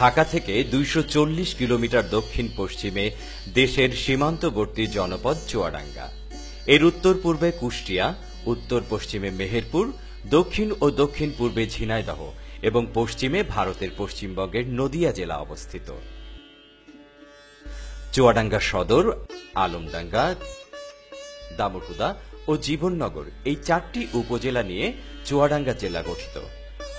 ঢাকা থেকে দুইশো চল্লিশ কিলোমিটার দক্ষিণ পশ্চিমে দেশের সীমান্তবর্তী জনপদ চুয়াডাঙ্গা। এর উত্তর পূর্বে কুষ্টিয়া, উত্তর পশ্চিমে মেহেরপুর, দক্ষিণ ও দক্ষিণ পূর্বে ঝিনাইদহ এবং পশ্চিমে ভারতের পশ্চিমবঙ্গের নদিয়া জেলা অবস্থিত। চুয়াডাঙ্গা সদর, আলমডাঙ্গা দামুরহুদা ও জীবননগর এই চারটি উপজেলা নিয়ে চুয়াডাঙ্গা জেলা গঠিত।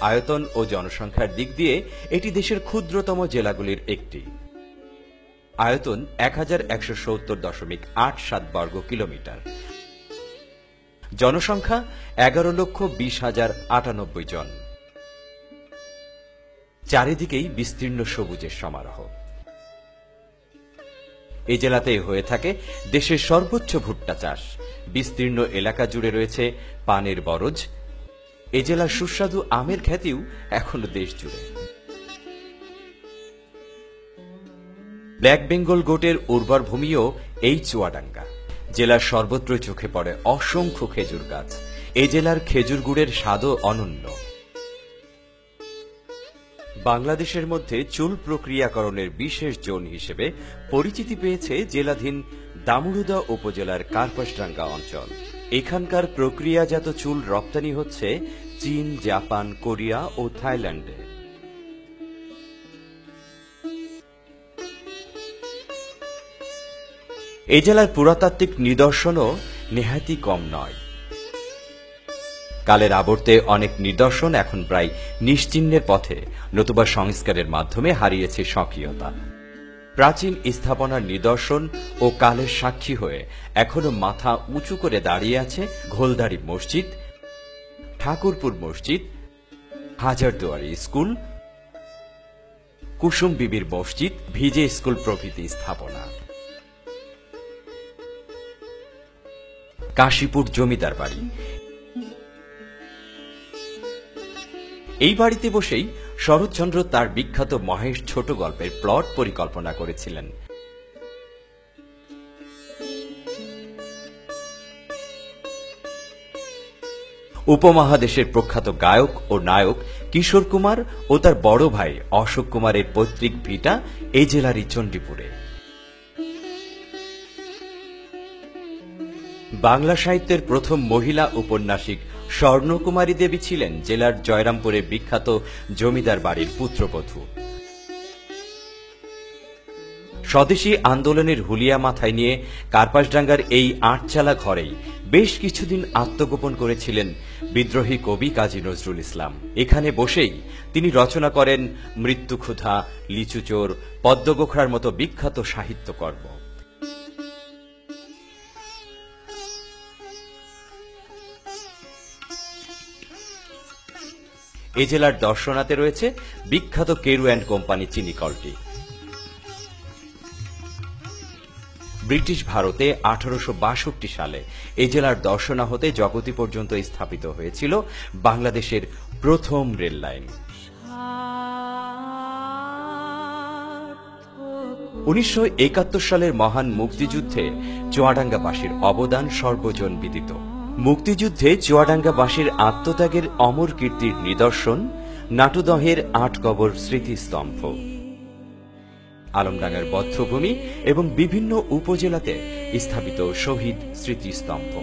আয়তন ও জনসংখ্যার দিক দিয়ে এটি দেশের ক্ষুদ্রতম জেলাগুলির একটি। আয়তন এক হাজার একশো সত্তর দশমিক আট সাত বর্গ কিলোমিটার। জনসংখ্যা এগারো লক্ষ বিশ হাজার আটানব্বই জন। চারিদিকেই বিস্তীর্ণ সবুজের সমারোহ। এই জেলাতেই হয়ে থাকে দেশের সর্বোচ্চ ভুট্টা চাষ। বিস্তীর্ণ এলাকা জুড়ে রয়েছে পানের বরজ এ জেলার সুস্বাদু আমের খ্যাতিও এখনও দেশ জুড়ে ব্ল্যাক বেঙ্গল গোটের উর্বর ভূমিও এই চুয়াডাঙ্গা। জেলার সর্বত্র চোখে পড়ে অসংখ্য খেজুর গাছ। এ জেলার খেজুর গুড়ের স্বাদও অনন্য। বাংলাদেশের মধ্যে চুল প্রক্রিয়াকরণের বিশেষ জোন হিসেবে পরিচিতি পেয়েছে জেলাধীন দামুড়ুদা উপজেলার কার্পাসডাঙ্গা অঞ্চল। এখানকার প্রক্রিয়াজাত চুল রপ্তানি হচ্ছে চীন, জাপান, কোরিয়া ও থাইল্যান্ডে। এই জেলার পুরাতাত্ত্বিক নিদর্শনও নেহাতি কম নয়। কালের আবর্তে অনেক নিদর্শন এখন প্রায় নিশ্চিহ্নের পথে, নতুবা সংস্কারের মাধ্যমে হারিয়েছে স্বকীয়তা। প্রাচীন স্থাপনার নিদর্শন ও কালের সাক্ষী হয়ে এখনও মাথা উঁচু করে দাঁড়িয়ে আছে ঘোলদারি মসজিদ, ঠাকুরপুর মসজিদ, হাজারদুয়ারি স্কুল, কুসুম বিবির মসজিদ, ভিজে স্কুল প্রভৃতি স্থাপনা। কাশীপুর জমিদার বাড়ি। এই বাড়িতে বসেই শরৎচন্দ্র তার বিখ্যাত মহেশ ছোট গল্পের প্লট পরিকল্পনা করেছিলেন। উপমহাদেশের প্রখ্যাত গায়ক ও নায়ক কিশোর কুমার ও তার বড় ভাই অশোক কুমারের পৈতৃক ভিটা এই জেলারই চণ্ডীপুরে। বাংলা সাহিত্যের প্রথম মহিলা উপন্যাসিক স্বর্ণকুমারী দেবী ছিলেন জেলার জয়রামপুরে বিখ্যাত জমিদার বাড়ির পুত্রবধূ। স্বদেশী আন্দোলনের হুলিয়া মাথায় নিয়ে কার্পাসডাঙ্গার এই আটচালা ঘরেই বেশ কিছুদিন আত্মগোপন করেছিলেন বিদ্রোহী কবি কাজী নজরুল ইসলাম। এখানে বসেই তিনি রচনা করেন মৃত্যুক্ষুধা, লিচুচোর, পদ্মগোখরার মতো বিখ্যাত সাহিত্যকর্ম। এ জেলার দর্শনাতে রয়েছে বিখ্যাত কেরু অ্যান্ড কোম্পানি চিনি কলটি। ব্রিটিশ ভারতে আঠারোশো বাষট্টি সালে এ জেলার দর্শনা হতে জগতি পর্যন্ত স্থাপিত হয়েছিল বাংলাদেশের প্রথম রেল লাইন। উনিশশো একাত্তর সালের মহান মুক্তিযুদ্ধে চুয়াডাঙ্গাবাসীর অবদান সর্বজন বিদিত মুক্তিযুদ্ধে চুয়াডাঙ্গাবাসীর আত্মত্যাগের অমর কীর্তির নিদর্শন, নাটুদহের আট কবর স্মৃতিস্তম্ভ। আলমডাঙ্গার বদ্ধভূমি এবং বিভিন্ন উপজেলাতে স্থাপিত শহীদ স্মৃতিস্তম্ভ।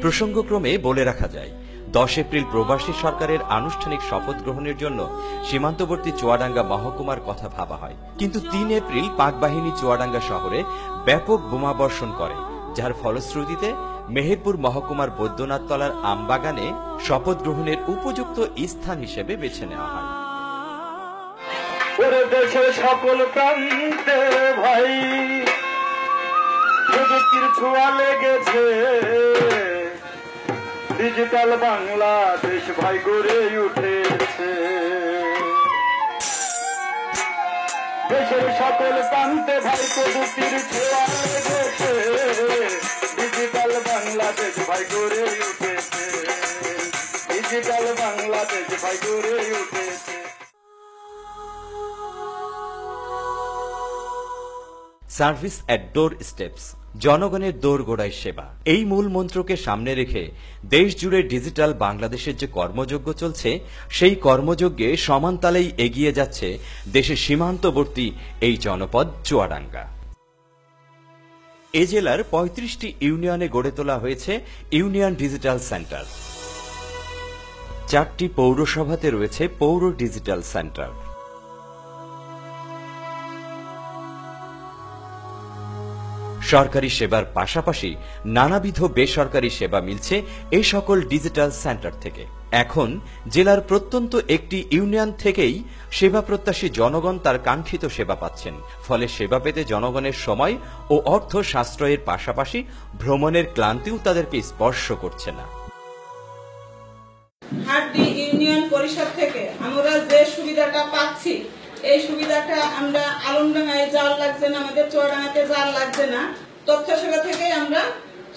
প্রসঙ্গক্রমে বলে রাখা যায়, দশ এপ্রিল প্রবাসী সরকারের আনুষ্ঠানিক শপথ গ্রহণের জন্য সীমান্তবর্তী চুয়াডাঙ্গা মহকুমার কথা ভাবা হয়। কিন্তু তিন এপ্রিল পাক বাহিনী চুয়াডাঙ্গা শহরে ব্যাপক বোমাবর্ষণ করে, যার ফলশ্রুতিতে মেহেরপুর মহকুমার বৈদ্যনাথ তলার আমবাগানে শপথ গ্রহণের উপযুক্ত স্থান হিসেবে বেছে নেওয়া হয়। দেশের সকল প্রান্তে ভাই ছোঁয়া লেগেছে। ডিজিটাল বাংলাদেশ ভাই গড়ে উঠেছে। দেশের সকল প্রান্তে ভাই, প্রযুক্তির ছোঁয়া লেগেছে। উঠেছে। ডিজিটাল বাংলাদেশ উঠেছে। সার্ভিস অ্যাট ডোর স্টেপস, জনগণের দোরগোড়ায় সেবা। এই মূল মন্ত্রকে সামনে রেখে দেশ জুড়ে ডিজিটাল বাংলাদেশের যে কর্মযজ্ঞ চলছে, সেই কর্মযজ্ঞে সমান তালেই এগিয়ে যাচ্ছে দেশের সীমান্তবর্তী এই জনপদ চুয়াডাঙ্গা। এ জেলার পঁয়ত্রিশটি ইউনিয়নে গড়ে তোলা হয়েছে ইউনিয়ন ডিজিটাল সেন্টার। চারটি পৌরসভাতে রয়েছে পৌর ডিজিটাল সেন্টার। সরকারি সেবার পাশাপাশি নানাবিধ বেসরকারি সেবা মিলছে এই সকল ডিজিটাল সেন্টার থেকে। এখন জেলার প্রত্যন্ত একটি ইউনিয়ন থেকেই সেবা প্রত্যাশী জনগণ তার কাঙ্ক্ষিত সেবা পাচ্ছেন। ফলে সেবা পেতে জনগণের সময় ও অর্থ সাশ্রয়ের পাশাপাশি ভ্রমণের ক্লান্তিও তাদেরকে স্পর্শ করছে না। হাটদি ইউনিয়ন পরিষদ থেকে আমরা যে সুবিধাটা পাচ্ছি, এই সুবিধাটা আমরা আলমডাঙ্গায় জাল লাগছে না, আমাদের চুয়াডাঙ্গাতে জাল লাগছে না। তথ্য সেবা থেকে আমরা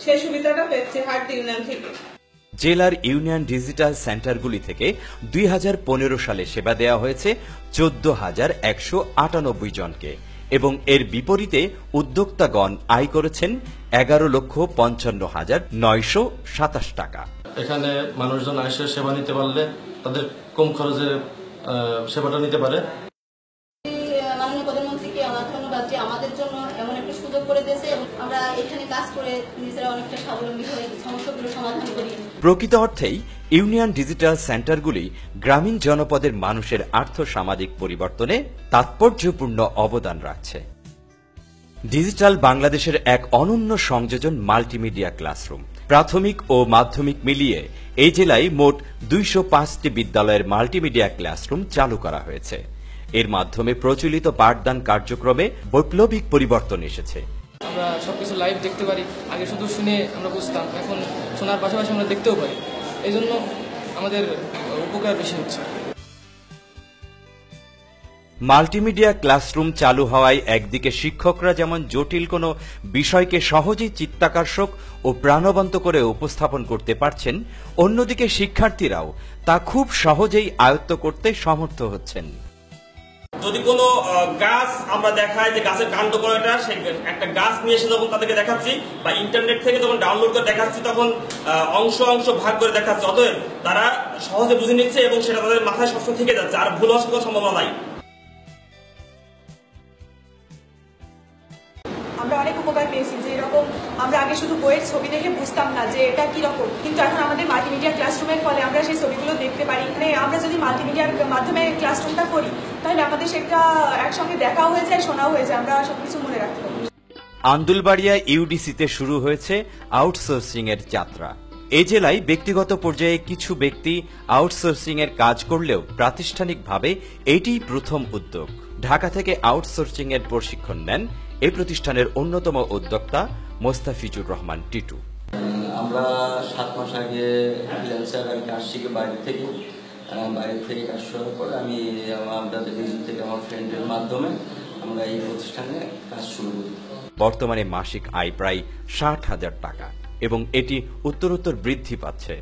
সেই সুবিধাটা পেয়েছি হাটদি ইউনিয়ন থেকে। জেলার ইউনিয়ন ডিজিটাল সেন্টারগুলি থেকে দুই হাজার পনেরো সালে সেবা দেওয়া হয়েছে চোদ্দ হাজার একশো আটানব্বই জনকে এবং এর বিপরীতে উদ্যোক্তাগণ আয় করেছেন এগারো লক্ষ পঞ্চান্ন হাজার নয়শো সাতাশ টাকা। এখানে মানুষজন এসে সেবা নিতে পারলে তাদের কম খরচে সেবাটা নিতে পারে। মাননীয় প্রধানমন্ত্রীকে আমার ধন্যবাদ যে আমাদের জন্য এমন একটা সুযোগ করে দিয়েছে এবং আমরা এখানে কাজ করে নিজেরা অনেকটা স্বাবলম্বী হয়ে প্রকৃত অর্থেই ইউনিয়ন ডিজিটাল সেন্টারগুলি গ্রামীণ জনপদের মানুষের আর্থ সামাজিক পরিবর্তনে তাৎপর্যপূর্ণ অবদান রাখছে। ডিজিটাল বাংলাদেশের এক অনন্য সংযোজন মাল্টিমিডিয়া ক্লাসরুম। প্রাথমিক ও মাধ্যমিক মিলিয়ে এই জেলায় মোট দুইশো পাঁচটি বিদ্যালয়ের মাল্টিমিডিয়া ক্লাসরুম চালু করা হয়েছে। এর মাধ্যমে প্রচলিত পাঠদান কার্যক্রমে বৈপ্লবিক পরিবর্তন এসেছে। আমরা সবকিছু লাইভ দেখতে পারি, আগে শুধু শুনে আমরা বুঝতাম, এখন শোনার পাশাপাশি আমরা দেখতেও পারি। এই জন্য আমাদের উপকার বেশি হচ্ছে। মাল্টিমিডিয়া ক্লাসরুম চালু হওয়ায় একদিকে শিক্ষকরা যেমন জটিল কোনো বিষয়কে সহজেই চিত্তাকর্ষক ও প্রাণবন্ত করে উপস্থাপন করতে পারছেন, অন্যদিকে শিক্ষার্থীরাও তা খুব সহজেই আয়ত্ত করতে সমর্থ হচ্ছেন। যদি কোনো গাছ আমরা দেখাই যে গাছের কাণ্ড করাটা, সেই একটা গাছ নিয়ে এসে যখন তাদেরকে দেখাচ্ছি বা ইন্টারনেট থেকে যখন ডাউনলোড করে দেখাচ্ছি, তখন অংশ অংশ ভাগ করে দেখাচ্ছি। অতএব তারা সহজে বুঝে নিচ্ছে এবং সেটা তাদের মাথায় সবসময় থেকে যাচ্ছে। আর ভুল হওয়ার সম্ভাবনা নাই। আমরা অনেক উপকার পেয়েছি যে এরকম আমরা আগে শুধু বইয়ের ছবি দেখে বুঝতাম না যে এটা কি রকম কিন্তু এখন আমাদের মাল্টিমিডিয়া ক্লাসরুমের ফলে আমরা সেই ছবিগুলো দেখতে পারি। মানে আমরা যদি মাল্টিমিডিয়ার মাধ্যমে ক্লাসরুমটা করি, তাহলে আমাদের সেটা একসঙ্গে দেখাও হয়ে যায়, শোনাও হয়ে যায়। আমরা সবকিছু মনে রাখতে পারি। আন্দুলবাড়িয়া ইউডিসিতে শুরু হয়েছে আউটসোর্সিং এর যাত্রা। এ জেলায় ব্যক্তিগত পর্যায়ে কিছু ব্যক্তি আউটসোর্সিং এর কাজ করলেও প্রাতিষ্ঠানিকভাবে এটিই প্রথম উদ্যোগ। ঢাকা থেকে আউটসোর্সিং এর প্রশিক্ষণ নেন এই প্রতিষ্ঠানের অন্যতম উদ্যোক্তা মোস্তাফিজুর রহমান টিটু। আমরা সাত মাস আগে ফ্রিল্যান্সার আমি কাজ শিখে বাইরে থেকে বাইরে থেকে কাজ শুরু করে আমি আমাদের নিজে থেকে আমার ফ্রেন্ডের মাধ্যমে আমরা এই প্রতিষ্ঠানে কাজ শুরু করি। বর্তমানে মাসিক আয় প্রায় ষাট হাজার টাকা এবং এটি উত্তরোত্তর বৃদ্ধি পাচ্ছে।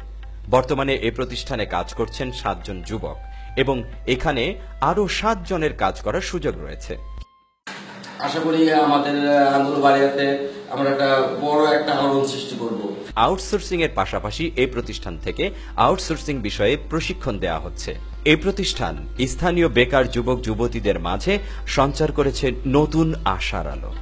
বর্তমানে এ প্রতিষ্ঠানে কাজ করছেন সাতজন যুবক এবং এখানে আরও সাতজনের কাজ করার সুযোগ রয়েছে। আশা করি আমাদের আন্দোলবাড়িয়াতে আমরা একটা বড় একটা আলোড়ন সৃষ্টি করব। আউটসোর্সিং এর পাশাপাশি এই প্রতিষ্ঠান থেকে আউটসোর্সিং বিষয়ে প্রশিক্ষণ হচ্ছে। এই প্রতিষ্ঠান স্থানীয় বেকার যুবক, যুবতীদের মাঝে সঞ্চার করেছে নতুন আশার আলো।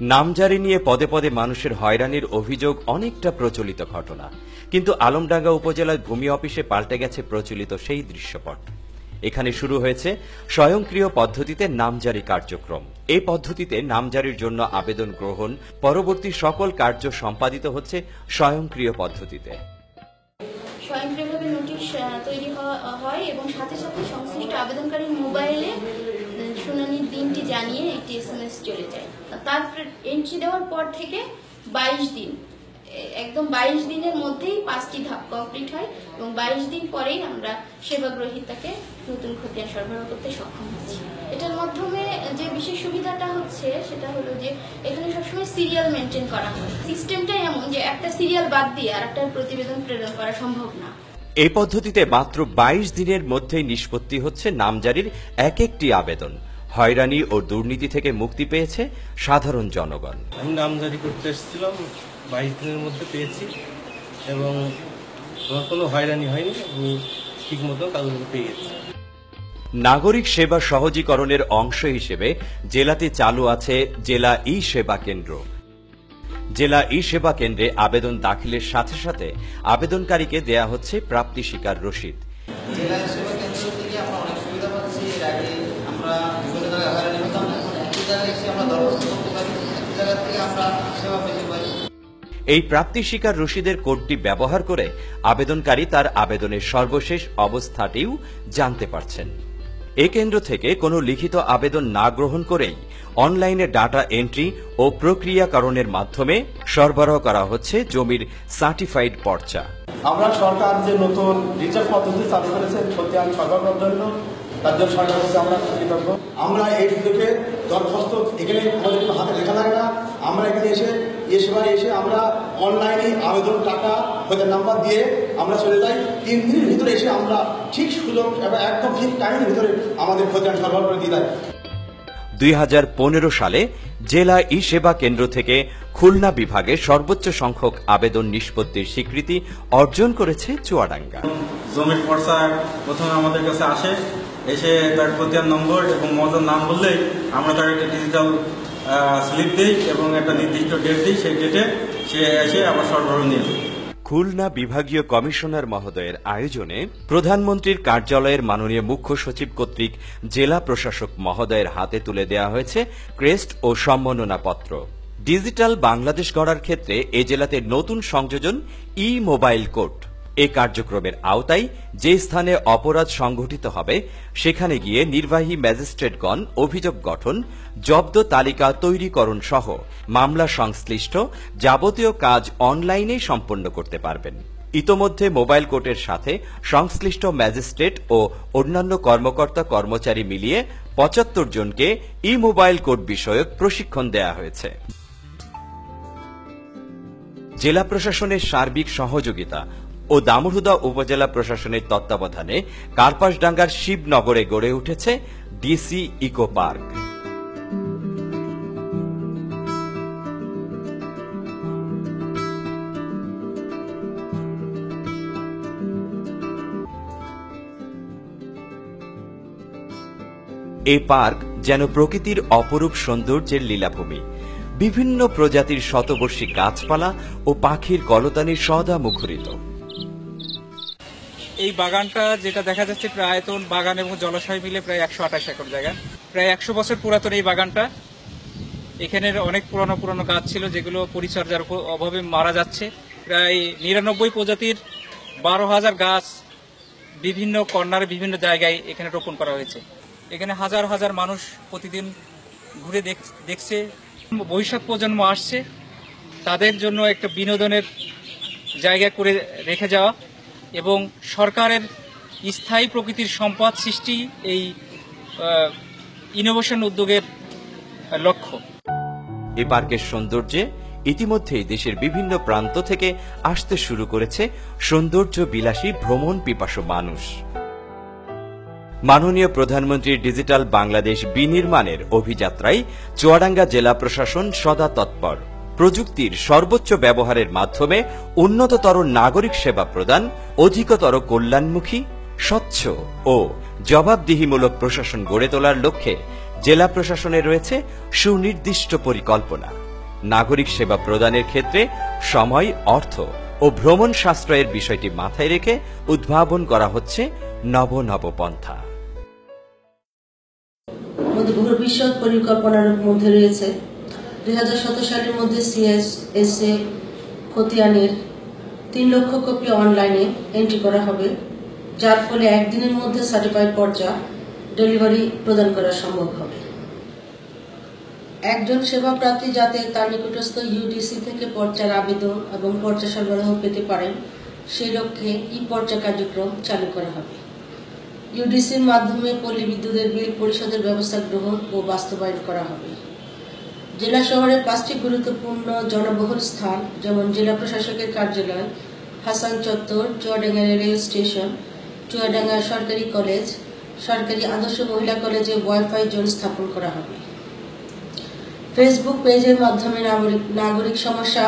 নামজারি নিয়ে পদে পদে মানুষের হয়রানির অভিযোগ অনেকটা প্রচলিত ঘটনা। কিন্তু আলমডাঙ্গা উপজেলার ভূমি অফিসে পাল্টে গেছে প্রচলিত সেই দৃশ্যপট। এখানে শুরু হয়েছে স্বয়ংক্রিয় পদ্ধতিতে নামজারি কার্যক্রম। এই পদ্ধতিতে নামজারির জন্য আবেদন গ্রহণ, পরবর্তী সকল কার্য সম্পাদিত হচ্ছে স্বয়ংক্রিয় পদ্ধতিতে। স্বয়ংক্রিয়ভাবে নোটিশ তৈরি হয় এবং সাথে সাথে সংশ্লিষ্ট আবেদনকারীর মোবাইলে শুনানির দিনটি জানিয়ে একটি এস চলে যায়। তারপর এন্ট্রি দেওয়ার পর থেকে বাইশ দিন একদম বাইশ দিনের মধ্যেই পাঁচটি ধাপ কমপ্লিট হয় এবং বাইশ দিন পরেই আমরা সেবা গ্রহীতাকে নতুন খতিয়ান সরবরাহ করতে সক্ষম হচ্ছি। এটার মাধ্যমে যে বিশেষ সুবিধাটা হচ্ছে সেটা হলো যে এখানে সবসময় সিরিয়াল মেনটেন করা হয়। সিস্টেমটাই এমন যে একটা সিরিয়াল বাদ দিয়ে আর একটা প্রতিবেদন প্রেরণ করা সম্ভব না। এই পদ্ধতিতে মাত্র ২২ দিনের মধ্যেই নিষ্পত্তি হচ্ছে নামজারির এক একটি আবেদন। হয়রানি ও দুর্নীতি থেকে মুক্তি পেয়েছে সাধারণ জনগণ। আমি নামজারি করতে এসেছিলাম। বাইশ দিনের মধ্যে পেয়েছি এবং আমার কোনো হয়রানি হয়নি আমি ঠিক মতো কাগজগুলো পেয়ে গেছি। নাগরিক সেবা সহজীকরণের অংশ হিসেবে জেলাতে চালু আছে জেলা ই সেবা কেন্দ্র। জেলা ই সেবা কেন্দ্রে আবেদন দাখিলের সাথে সাথে আবেদনকারীকে দেয়া হচ্ছে প্রাপ্তি স্বীকার রসিদ। জেলা সেবা কেন্দ্র থেকে আমরা অনেক সুবিধা পাচ্ছি। এর আগে আমরা বিভিন্ন জায়গায় হয়রানি হতাম এখন একই জায়গায় এসে আমরা দরখাস্ত করতে পারি। সেই জায়গা থেকে আমরা সেবা পেতে পারি। এই প্রাপ্তি শিকার রসিদের কোডটি ব্যবহার করে আবেদনকারী তার আবেদনের সর্বশেষ অবস্থাটিও জানতে পারছেন। এ কেন্দ্র থেকে কোনো লিখিত আবেদন না গ্রহণ করেই অনলাইনে ডাটা এন্ট্রি ও প্রক্রিয়াকরণের মাধ্যমে সরবরাহ করা হচ্ছে জমির সার্টিফাইড পর্চা। আমরা সরকার যে নতুন রিচার্জ পদ্ধতি চালু করেছে খতিয়ান সরবরাহের জন্য তার জন্য কাছে আমরা কৃতজ্ঞ আমরা এই সুযোগে দরখাস্ত এখানে আমাদের কোনো হাতে লেখা লাগে না। আমরা এখানে এসে এ সেবায় এসে আমরা অনলাইনে আবেদন টাকা খতিয়ান নাম্বার দিয়ে আমরা চলে যাই। তিন দিনের ভিতরে এসে আমরা ঠিক সুযোগ এবং একদম ঠিক টাইমের ভিতরে আমাদের খতিয়ান সরবরাহ করে দিয়ে দেয় দুই সালে জেলা ই সেবা কেন্দ্র থেকে খুলনা বিভাগে সর্বোচ্চ সংখ্যক আবেদন নিষ্পত্তির স্বীকৃতি অর্জন করেছে চুয়াডাঙ্গা। জমির পর্চা প্রথমে আমাদের কাছে আসে। এসে তার খতিয়ান নম্বর এবং মজার নাম বললেই আমরা তার একটা ডিজিটাল স্লিপ দিই এবং একটা নির্দিষ্ট ডেট দিই, সেই ডেটে সে এসে আবার সরবরাহ নিয়ে। খুলনা বিভাগীয় কমিশনার মহোদয়ের আয়োজনে প্রধানমন্ত্রীর কার্যালয়ের মাননীয় মুখ্য সচিব কর্তৃক জেলা প্রশাসক মহোদয়ের হাতে তুলে দেওয়া হয়েছে ক্রেস্ট ও সম্মাননা পত্র ডিজিটাল বাংলাদেশ গড়ার ক্ষেত্রে এ জেলাতে নতুন সংযোজন ই মোবাইল কোর্ট এ কার্যক্রমের আওতায় যে স্থানে অপরাধ সংঘটিত হবে, সেখানে গিয়ে নির্বাহী ম্যাজিস্ট্রেটগণ অভিযোগ গঠন, জব্দ তালিকা তৈরিকরণ সহ মামলা সংশ্লিষ্ট যাবতীয় কাজ অনলাইনেই সম্পন্ন করতে পারবেন। ইতোমধ্যে মোবাইল কোর্টের সাথে সংশ্লিষ্ট ম্যাজিস্ট্রেট ও অন্যান্য কর্মকর্তা কর্মচারী মিলিয়ে পঁচাত্তর জনকে ই মোবাইল কোর্ট বিষয়ক প্রশিক্ষণ দেয়া হয়েছে। জেলা প্রশাসনের সার্বিক সহযোগিতা ও দামুরহুদা উপজেলা প্রশাসনের তত্ত্বাবধানে কার্পাসডাঙ্গার শিবনগরে গড়ে উঠেছে ডিসি ইকো পার্ক। এই পার্ক যেন প্রকৃতির অপরূপ সৌন্দর্যের লীলাভূমি। বিভিন্ন প্রজাতির শতবর্ষী গাছপালা ও পাখির কলতানির সদা মুখরিত এই বাগানটা যেটা দেখা যাচ্ছে প্রায় বাগান এবং জলাশয় মিলে প্রায় একশো আঠাশ একর জায়গা। প্রায় একশো বছর পুরাতন এই বাগানটা। এখানের অনেক পুরনো পুরনো গাছ ছিল যেগুলো পরিচর্যার অভাবে মারা যাচ্ছে। প্রায় নিরানব্বই প্রজাতির বারো হাজার গাছ বিভিন্ন কর্নারে বিভিন্ন জায়গায় এখানে রোপণ করা হয়েছে। এখানে হাজার হাজার মানুষ প্রতিদিন ঘুরে দেখ- দেখছে। ভবিষ্যৎ প্রজন্ম আসছে। তাদের জন্য একটা বিনোদনের জায়গা করে রেখে যাওয়া। এবং সরকারের স্থায়ী প্রকৃতির সম্পদ সৃষ্টি এই ইনোভেশন উদ্যোগের লক্ষ্য। এ পার্কের সৌন্দর্যে ইতিমধ্যেই দেশের বিভিন্ন প্রান্ত থেকে আসতে শুরু করেছে সৌন্দর্য বিলাসী ভ্রমণ পিপাসু মানুষ। মাননীয় প্রধানমন্ত্রীর ডিজিটাল বাংলাদেশ বিনির্মাণের অভিযাত্রায় চুয়াডাঙ্গা জেলা প্রশাসন সদা তৎপর। প্রযুক্তির সর্বোচ্চ ব্যবহারের মাধ্যমে উন্নততর নাগরিক সেবা প্রদান, অধিকতর কল্যাণমুখী, স্বচ্ছ ও জবাবদিহিমূলক প্রশাসন গড়ে তোলার লক্ষ্যে জেলা প্রশাসনে রয়েছে সুনির্দিষ্ট পরিকল্পনা। নাগরিক সেবা প্রদানের ক্ষেত্রে সময়, অর্থ ও ভ্রমণ সাশ্রয়ের বিষয়টি মাথায় রেখে উদ্ভাবন করা হচ্ছে নব নব পন্থা। ভবিষ্যৎ পরিকল্পনার মধ্যে রয়েছে। দুই হাজার সতেরো সালের মধ্যে সিএস এস এ খতিয়ানের তিন লক্ষ কপি অনলাইনে এন্ট্রি করা হবে, যার ফলে একদিনের মধ্যে সার্টিফাইড পর্চা ডেলিভারি প্রদান করা সম্ভব হবে। একজন সেবা প্রার্থী যাতে তার নিকটস্থ ইউডিসি থেকে পর্চার আবেদন এবং পর্চা সরবরাহ পেতে পারেন, সেই লক্ষ্যে ই পর্চা কার্যক্রম চালু করা হবে। ইউডিসির মাধ্যমে পল্লী বিদ্যুতের বিল পরিশোধের ব্যবস্থা গ্রহণ ও বাস্তবায়ন করা হবে। জেলা শহরে পাঁচটি গুরুত্বপূর্ণ জনবহুল স্থান, যেমন জেলা প্রশাসকের কার্যালয়, হাসান চত্বর চুয়াডাঙ্গা রেল স্টেশন চুয়াডাঙ্গা সরকারি কলেজ, সরকারি আদর্শ মহিলা কলেজে ওয়াইফাই জোন স্থাপন করা হবে। ফেসবুক পেজের মাধ্যমে নাগরিক নাগরিক সমস্যা,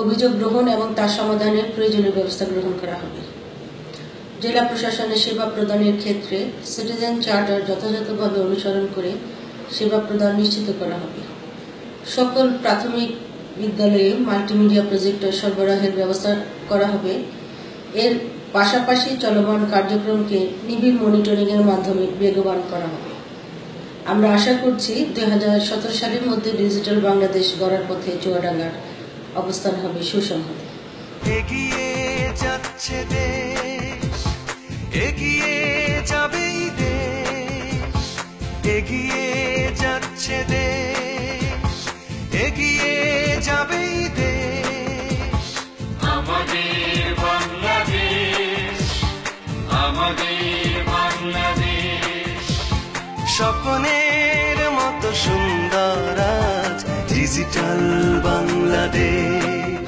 অভিযোগ গ্রহণ এবং তার সমাধানের প্রয়োজনীয় ব্যবস্থা গ্রহণ করা হবে। জেলা প্রশাসনের সেবা প্রদানের ক্ষেত্রে সিটিজেন চার্টার যথাযথভাবে অনুসরণ করে সেবা প্রদান নিশ্চিত করা হবে। সকল প্রাথমিক বিদ্যালয়ে মাল্টিমিডিয়া প্রজেক্টর সরবরাহের ব্যবস্থা করা হবে। এর পাশাপাশি চলমান কার্যক্রমকে নিবিড় মনিটরিংয়ের মাধ্যমে বেগবান করা হবে। আমরা আশা করছি দু হাজার সতেরো সালের মধ্যে ডিজিটাল বাংলাদেশ গড়ার পথে চুয়াডাঙ্গার অবস্থান হবে সুসংহত। এগিয়ে যাচ্ছে ডিজিটাল বাংলাদেশ